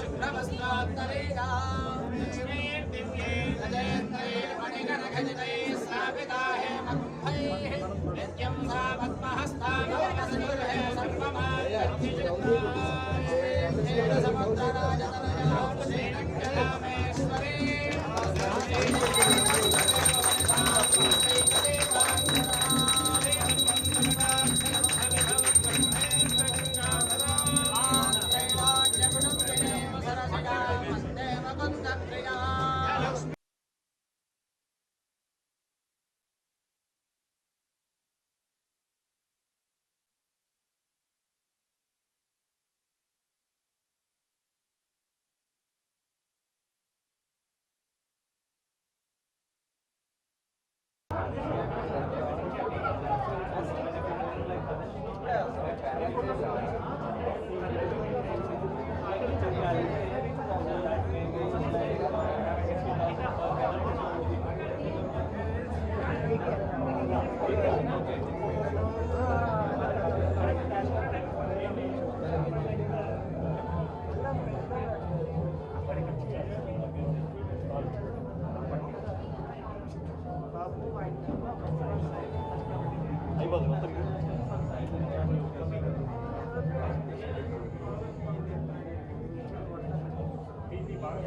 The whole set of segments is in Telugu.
शुक्रमस्तात्तरेगा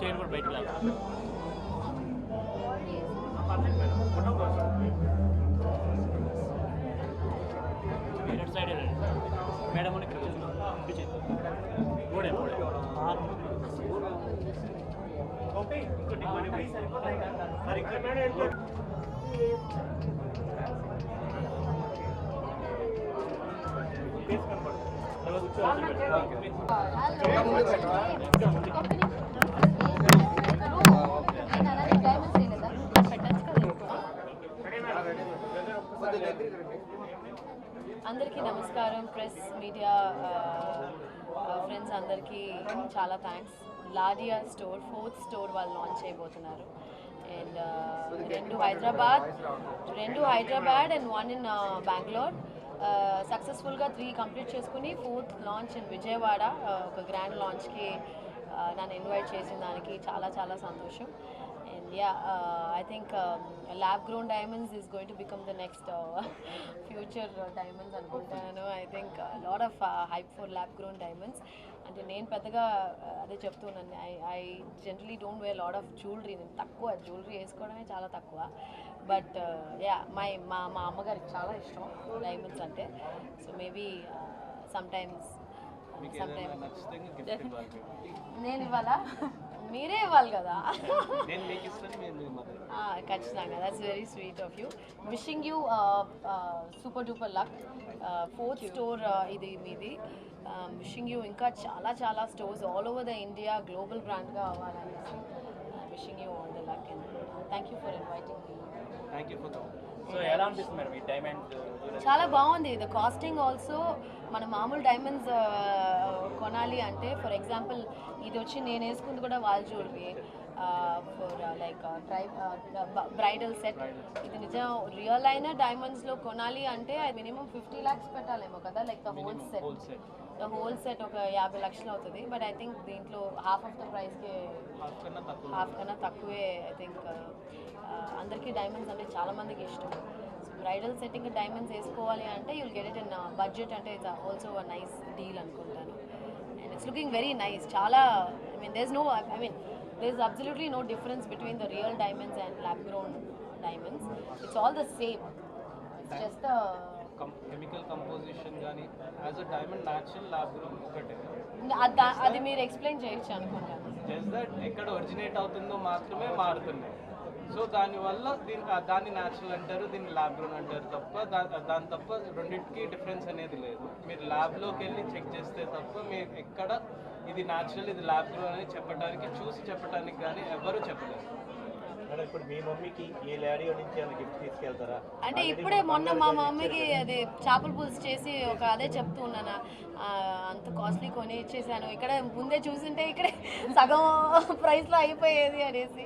చైర్ కూడా బయటకు లాగా మీరు అటు సైడ్ వెళ్ళండి మేడం అని ఇక్కడ కూర్చో. మూడే మూడే అందరికీ నమస్కారం ప్రెస్ మీడియా ఫ్రెండ్స్ అందరికీ చాలా thanks. Ladia store fourth store వాళ్ళు లాంచ్ చేయబోతున్నారు. అండ్ రెండు హైదరాబాద్ రెండు Hyderabad and one in Bangalore సక్సెస్ఫుల్గా త్రీ కంప్లీట్ చేసుకుని ఫోర్త్ లాంచ్ ఇన్ విజయవాడ ఒక గ్రాండ్ లాంచ్కి నన్ను ఇన్వైట్ చేసిన దానికి చాలా చాలా సంతోషం. And yeah I think lab grown diamonds is going to become the next future diamonds అనుకుంటాను. I think lot of hype for lab grown diamonds అంటే నేను పెద్దగా అదే చెప్తున్నాను. I I generally don't wear lot of jewellery నేను తక్కువ జ్యువెలరీ వేసుకోవడమే చాలా తక్కువ. బట్ యా మై మా మా అమ్మగారికి చాలా ఇష్టం డైమండ్స్ అంటే. So maybe sometimes sometimes నేను ఇవ్వాలా? మీరే ఇవ్వాలి కదా? ఖచ్చితంగా. That's very sweet of you wishing you super duper luck fourth store ఇది మీది. విషింగ్ యూ ఇంకా చాలా చాలా stores all over the India global బ్రాండ్గా అవ్వాలనేసి wishing you all the luck and thank you for inviting me thank you for so ఎలా అనిపిస్తుంది మేడం ఈ డైమండ్ చాలా బాగుంది. ద కాస్టింగ్ ఆల్సో మన మామూలు డైమండ్స్ కొనాలి అంటే ఫర్ ఎగ్జాంపుల్ ఇది వచ్చి నేను వేసుకుంది కూడా wall jewellery for like try bridal set. ఇది నిజం రియల్ అయిన డైమండ్స్లో కొనాలి అంటే మినిమం ఫిఫ్టీ ల్యాక్స్ పెట్టాలేమో కదా like the whole set. The whole set ఒక యాభై లక్షలు అవుతుంది బట్ ఐ థింక్ దీంట్లో హాఫ్ ఆఫ్ ద ప్రైస్కి హాఫ్ కన్నా తక్కువే ఐ థింక్ అందరికీ డైమండ్స్ అంటే చాలా మందికి ఇష్టం. సో బ్రైడల్ సెట్టింగ్ డైమండ్స్ వేసుకోవాలి అంటే you'll get it in budget అంటే it's also a nice deal అనుకుంటాను. And it's looking very nice చాలా I mean there's no I mean there is absolutely no difference between the real diamonds and lab grown diamonds it's all the same just chemical composition కానీ as a diamond natural lab ఒకటే. అది మీరు ఎక్స్ప్లెయిన్ చేయొచ్చు అనుకుంటాను. జస్ట్ దట్ ఎక్కడ ఒరిజినేట్ అవుతుందో మాత్రమే మారుతున్నాయి. సో దానివల్ల దీని ఆ దాన్ని న్యాచురల్ అంటారు దీన్ని ల్యాబ్ గ్రోన్ అంటారు తప్ప దాని తప్ప రెండింటికి డిఫరెన్స్ అనేది లేదు. మీరు ల్యాబ్లోకి వెళ్ళి చెక్ చేస్తే తప్ప మీరు ఎక్కడ ఇది న్యాచురల్ ఇది ల్యాబ్ గ్రోన్ అని చెప్పడానికి చూసి చెప్పడానికి కానీ ఎవరు చెప్పలేరు. ఇప్పుడు మీ మమ్మీకి నుంచి గిఫ్ట్ తీసుకెళ్తారా? అంటే ఇప్పుడే మొన్న మా మమ్మీకి అది చేపల పులుసు చేసి ఒక అదే చెప్తూ ఉన్నాను. ఆ, అంత కాస్ట్లీ కొని ఇచ్చేసాను. ఇక్కడ ముందే చూసింటే ఇక్కడే సగం ప్రైస్లో అయిపోయేది అనేసి.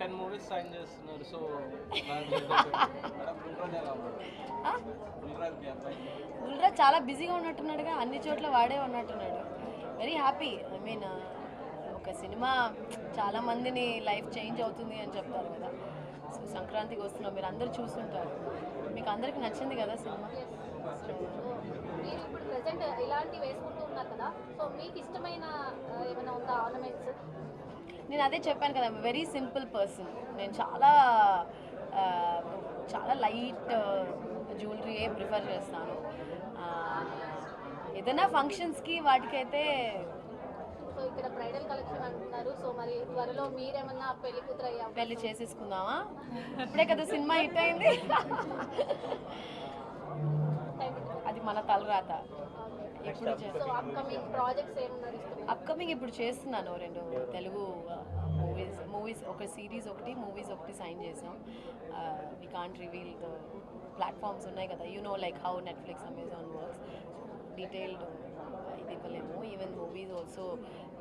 టెన్ మూవీస్ సైన్ చేస్తున్నారు సో? గుల్రాజ్ చాలా బిజీగా ఉన్నట్టున్నాడుగా అన్ని చోట్ల వాడే ఉన్నట్టున్నాడు. వెరీ హ్యాపీ ఐ మీన్ ఒక సినిమా చాలా మందిని లైఫ్ చేంజ్ అవుతుంది అని చెప్తారు కదా. సో సంక్రాంతికి వస్తున్నాం మీరు అందరూ చూస్తుంటారు. మీకు అందరికి నచ్చింది కదా సినిమా? మీరు ఇప్పుడు ప్రెసెంట్ ఇలాంటివి వేసుకుంటూ ఉన్నారు కదా. సో మీకు ఇష్టమైన ఏమైనా ఉందా ఆర్నమెంట్స్ నేను అదే చెప్పాను కదా వెరీ సింపుల్ పర్సన్ నేను చాలా చాలా లైట్ జ్యువెలరీయే ప్రిఫర్ చేస్తాను. ఏదైనా ఫంక్షన్స్కి వాటికైతే సో ఇక్కడ బ్రైడల్ కలెక్షన్ అంటున్నారు. సో మరి త్వరలో మీరేమన్నా పెళ్ళి కూతురు అయ్యే పెళ్ళి చేసేసుకుందామా? ఇప్పుడే కదా సినిమా హిట్ అయింది. అది మన తలరాత. ఎప్పుడు అప్కమింగ్ ఇప్పుడు చేస్తున్నాను రెండు తెలుగు మూవీస్ మూవీస్ ఒక సిరీస్ ఒకటి మూవీస్ ఒకటి సైన్ చేసాం. We can't reveal the platforms ఉన్నాయి కదా. You know like how Netflix Amazon works detailed ఇది ఇవ్వలేము. ఈవెన్ మూవీస్ ఆల్సో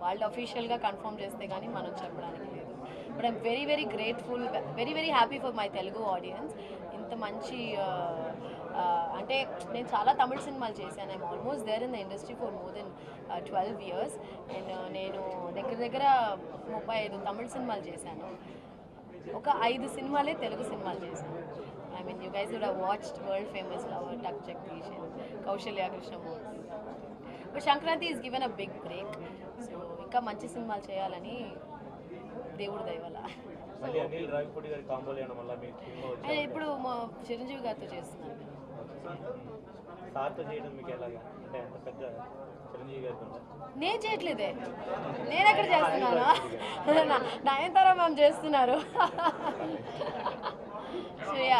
వాళ్ళు అఫీషియల్గా కన్ఫర్మ్ చేస్తే కానీ మనం చెప్పడానికి లేదు. But I'm very very grateful very very happy for my Telugu audience ఇంత మంచి అంటే నేను చాలా తమిళ సినిమాలు చేశాను. I'm almost there in the industry for more than twelve years and నేను దగ్గర దగ్గర ముప్పై ఐదు తమిళ సినిమాలు చేశాను. ఒక ఐదు సినిమాలే తెలుగు సినిమాలు చేశాను. I mean you guys would watched world famous lover Tuck Jagadish Kausalya Krishnamurthy but Sankranti is given a big break so ఇంకా మంచి సినిమాలు చేయాలని దేవుడి దయ వల్ల. మళ్ళీ అనిల్ రావిపూడి గారి కాంబోలు ఏమన్నా మళ్ళీ మీ సినిమా అండ్ వచ్చి ఇప్పుడు మా చిరంజీవి గారితో చేస్తున్నాను. సార్తో చేయడం మీకు ఎలాగా? అంటే అంత పెద్ద చిరంజీవి గారికి ఉందా? నేను చేయట్లేదే. నేను ఎక్కడ చేస్తున్నాను? నయనతార మ్యామ్ చేస్తున్నారు. Shreya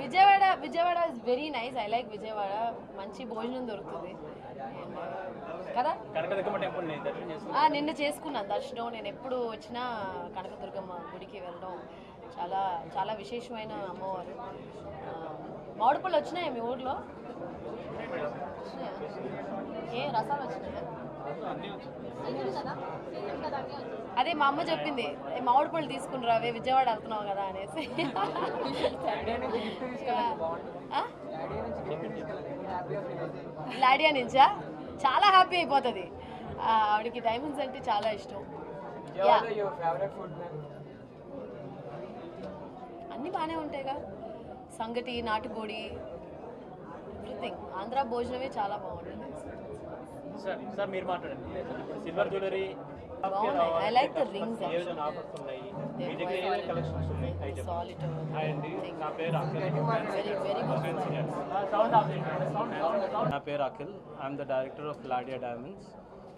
Vijayawada? Vijayawada is very nice I like Vijayawada. మంచి భోజనం దొరుకుతుంది. కదా? నిన్న చేసుకున్నాను. దర్శనం. నేను ఎప్పుడు వచ్చినా కనకదుర్గమ్మ గుడికి వెళ్ళడం చాలా చాలా విశేషమైన అమ్మవారు. మామిడి పళ్ళు వచ్చినాయా మీ ఊర్లో? ఏ రసాలు వచ్చినాయా? అదే మా అమ్మ చెప్పింది "ఏ, మామిడి పళ్ళు తీసుకుని రావే విజయవాడ వెళ్తున్నావు కదా అనేసి? లాడియా నుంచా? చాలా హ్యాపీ అయిపోతుంది. ఆవిడకి డైమండ్స్ అంటే చాలా ఇష్టం. అన్నీ బాగానే ఉంటాయిగా. సంగటి నాటుకోడి ఎవ్రీథింగ్. ఆంధ్ర భోజనమే చాలా బాగుంటుంది. సార్ సార్ మీరు మాట్లాడండి. సిల్వర్ జ్యువెలరీ చెప్పండి సాలిడ్ హాయ్ అండి నా పేరు అఖిల్. నా పేరు I'm the director of Ladia diamonds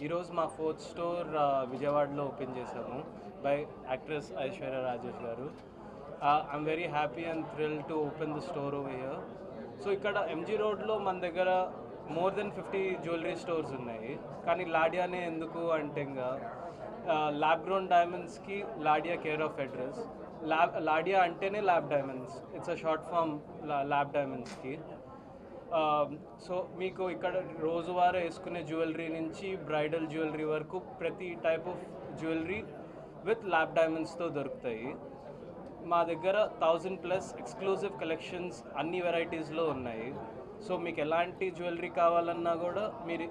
ఈరోజు మా ఫోర్త్ స్టోర్ విజయవాడలో ఓపెన్ చేశాము by actress Aishwarya Rajesh garu. I'm very happy and thrill to open the store over here so ఇక్కడ ఎంజీ రోడ్లో మన దగ్గర more than fifty jewellery stores ఉన్నాయి. కానీ లాడియానే ఎందుకు అంటే ఇంకా lab grown డైమండ్స్కి Ladia care of address lab Ladia అంటేనే lab diamonds it's a short form lab డైమండ్స్కి so మీకు ఇక్కడ రోజువారీ వేసుకునే జ్యువెలరీ నుంచి బ్రైడల్ జ్యువెలరీ వరకు ప్రతి type of jewellery with lab డైమండ్స్తో దొరుకుతాయి. మా దగ్గర థౌజండ్ ప్లస్ ఎక్స్క్లూజివ్ కలెక్షన్స్ అన్ని వెరైటీస్లో ఉన్నాయి. సో మీకు ఎలాంటి జ్యువెలరీ కావాలన్నా కూడా మీరు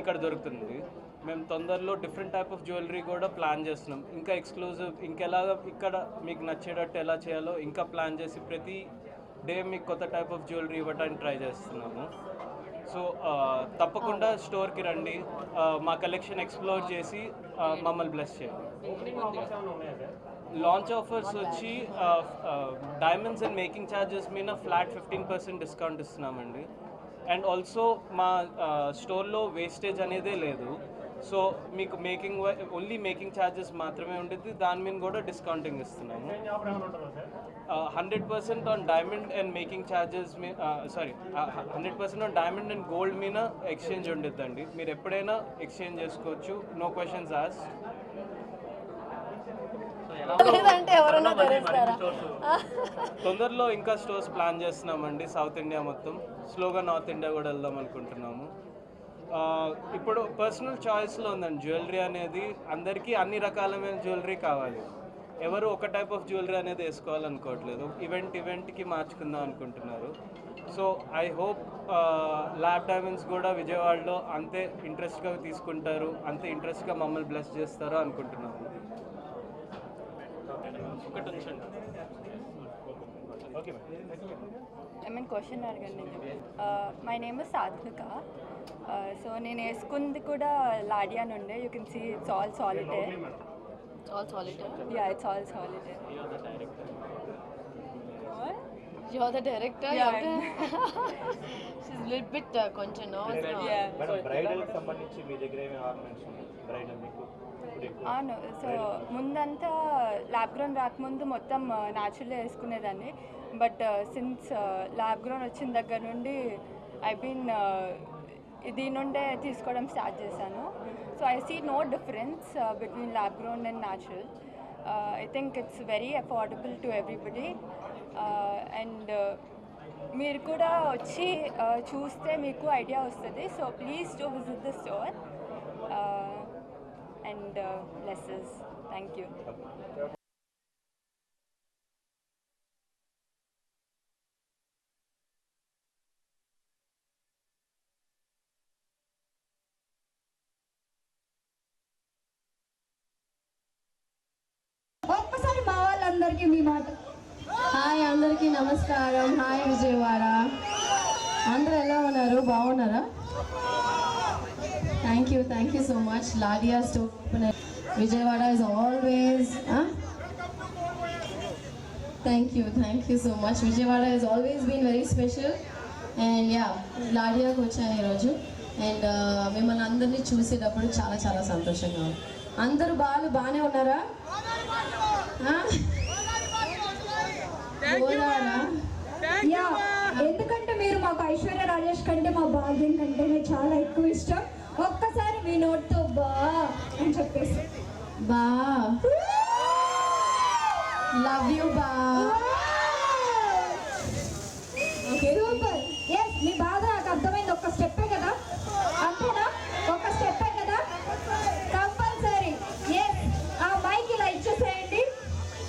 ఇక్కడ దొరుకుతుంది. మేము తొందరలో డిఫరెంట్ టైప్ ఆఫ్ జ్యువెలరీ కూడా ప్లాన్ చేస్తున్నాం. ఇంకా ఎక్స్క్లూజివ్ ఇంకెలాగ ఇక్కడ మీకు నచ్చేటట్టు ఎలా చేయాలో ఇంకా ప్లాన్ చేసి ప్రతి డే మీకు కొత్త టైప్ ఆఫ్ జ్యువెలరీ ఇవ్వడానికి ట్రై చేస్తున్నాము. సో తప్పకుండా స్టోర్కి రండి. మా కలెక్షన్ ఎక్స్ప్లోర్ చేసి మమ్మల్ని బ్లెస్ చేయండి. లాంచ్ ఆఫర్స్ వచ్చి డైమండ్స్ అండ్ మేకింగ్ ఛార్జెస్ మీద ఫ్లాట్ ఫిఫ్టీన్ పర్సెంట్ డిస్కౌంట్ ఇస్తున్నామండి. అండ్ ఆల్సో మా స్టోర్లో వేస్టేజ్ అనేదే లేదు. సో మీకు మేకింగ్ ఓన్లీ మేకింగ్ ఛార్జెస్ మాత్రమే ఉంటుంది దాని మీద కూడా డిస్కౌంటింగ్ ఇస్తున్నాము. Hundred percent on diamond and making charges me sorry hundred percent on diamond and gold మీద ఎక్స్చేంజ్ ఉండిద్దండి. మీరు ఎప్పుడైనా ఎక్స్చేంజ్ చేసుకోవచ్చు. నో క్వశ్చన్స్ ఆస్ లేదంటే తొందరలో ఇంకా స్టోర్స్ ప్లాన్ చేస్తున్నామండి సౌత్ ఇండియా మొత్తం. స్లోగా నార్త్ ఇండియా కూడా వెళ్దాం అనుకుంటున్నాము. ఇప్పుడు పర్సనల్ చాయిస్లో ఉందండి జ్యువెలరీ అనేది. అందరికీ అన్ని రకాలమైన జ్యువెలరీ కావాలి. ఎవరు ఒక టైప్ ఆఫ్ జ్యువెలరీ అనేది వేసుకోవాలనుకోవట్లేదు. ఈవెంట్ ఈవెంట్కి మార్చుకుందాం అనుకుంటున్నారు. So I hope lab diamonds కూడా విజయవాడలో అంతే ఇంట్రెస్ట్గా తీసుకుంటారు అంతే ఇంట్రెస్ట్గా మమ్మల్ని బ్లెస్ చేస్తారో అనుకుంటున్నాము. ఒకటి ఉంచండి okay madam I mean question అడగండి my name is Satvika so నేను వేసుకుంది కూడా లాడియా నుండే you can see it's all solitaire all solitaire Yeah, it's all solitaire. You're the director What? You're the director. Yeah. You're the... She's a little bit uh, కొంచెం nervous now. Yeah. మేడం బ్రైడల్కి సంబంధించి మీ దగ్గర ఏమి ఆర్నమెంట్స్ ఉన్నాయి బ్రైడల్ మీకు ఇప్పుడు ఎక్కువ అవును. సో ముందంతా ల్యాబ్ గ్రౌండ్ రాకముందు మొత్తం న్యాచురల్ వేసుకునేదాన్ని. బట్ సిన్స్ ల్యాబ్ గ్రౌండ్ వచ్చిన దగ్గర నుండి ఐ బీన్ దీని నుండే తీసుకోవడం స్టార్ట్ చేశాను. So I see no difference between lab ground and natural I think it's very affordable to everybody and మీరు కూడా వచ్చి చూస్తే మీకు ఐడియా వస్తుంది. So please to visit the store and uh, blesses. Thank you. ఒక్కసారి మా వాళ్ళందరికీ మీ మాట. హాయ్ అందరికీ నమస్కారం. హాయ్ విజయవాడ. అందరూ ఎలా ఉన్నారు? బాగున్నారా? Thank you thank you so much Ladia store Vijayawada is always thank you thank you so much Vijayawada is always been very special and yeah లాడియాకి వచ్చాను ఈరోజు అండ్ మిమ్మల్ని అందరినీ చూసేటప్పుడు చాలా చాలా సంతోషంగా ఉంది. అందరూ బాగా బాగానే ఉన్నారా? ఎందుకంటే మీరు మాకు ఐశ్వర్య రాజేష్ కంటే మా భాగ్యం కంటేనే చాలా ఎక్కువ ఇష్టం. ఒక్కసారి మీ నోట్తో బా అని చెప్పేసి. బా. లవ్ యూ బా.